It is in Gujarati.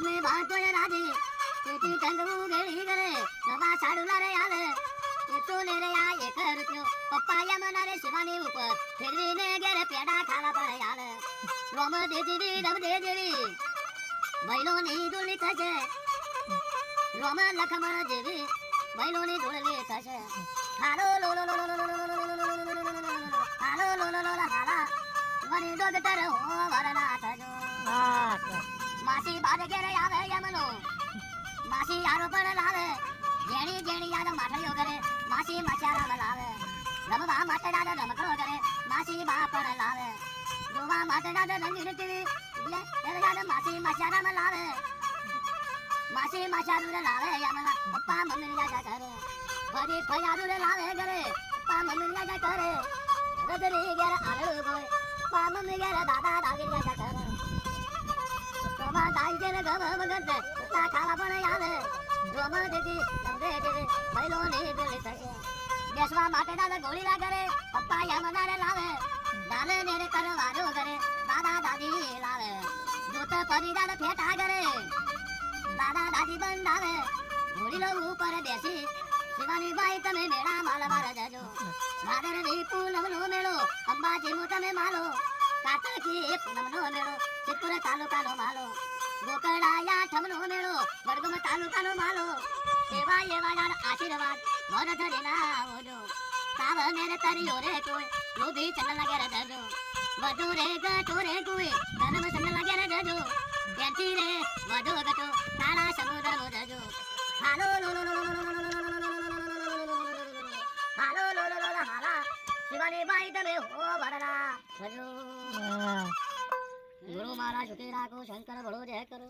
મેં બાંધ્યો રાજે તેથી કંગવું ગેળી કરે નવા સાડુલા રે હાલે એટલો લે રે આ એક રૂપિયો પપ્પા યમના રે શિવાની ઉપર ફેરવીને ઘેર પેડા ખાવા પડે હાલે રોમ દેજીવી રમ દેજીવી બૈલોની દોલી થશે રોમ લખમણ જેવી બૈલોની દોલી થશે હાલો લો લો લો લો લો હાલો લો લો લો હાલા મને ડોગટર હો વરના થજો હા માસી બાદ ઘેરે આવે યમનો. માસી યારો પણ લાવે. જેણી જેણી યાદ માઠડીઓ કરે. માસી માછારા લાવે રમવા માટે દાદા રમકડો કરે. માસી બા પણ લાવે. જોવા માટે દાદા રંગીન ટીવી. એટલે ત્યારે દાદા માસી માછારા લાવે. માસી માછારું લાવે યમના. પપ્પા મમ્મી રાજા કરે ફરી ફયારું લાવે ઘરે. પપ્પા મમ્મી રાજા કરે રજની ઘેર આવેલું કોઈ પપ્પા મમ્મી ઘેર દાદા દાદી રાજા કરે ને બેસવા માટે દાદા ગોળી ના પપ્પા યમના લાવે દાલે ને લાવે દૂત દાદા ફેટા કરે દાદા દાદી બંધ આવે ઘોડી લો ઉપર બેસી શિવાની બાઈ તમે મેળા માલ મારા જજો માદરની પૂનમ નો મેળો અંબાજી મુ તમે માલો કાતકી પૂનમ નો મેળો સિદ્ધપુર તાલુકાનો માલો ગોકળાયા ઠમનો મેળો વડગમ તાલુકાનો માલો સેવા એવાના આશીર્વાદ મન ધરે લાવજો સાવ મેરે તરિયો રે કોઈ લોભી ચલ લાગે રે જજો વધુ રે ગટો રે કોઈ ધર્મ ચલ લાગે રે જજો બેઠી રે વધુ ગટો તારા સમુદ્ર મો જજો હાલો લો લો લો હાલો લો લો હાલા શિવાની બાઈ તમે હો ભરલા ભજો મારા ઝુકેલા કો શંકર ભળો જય કરો.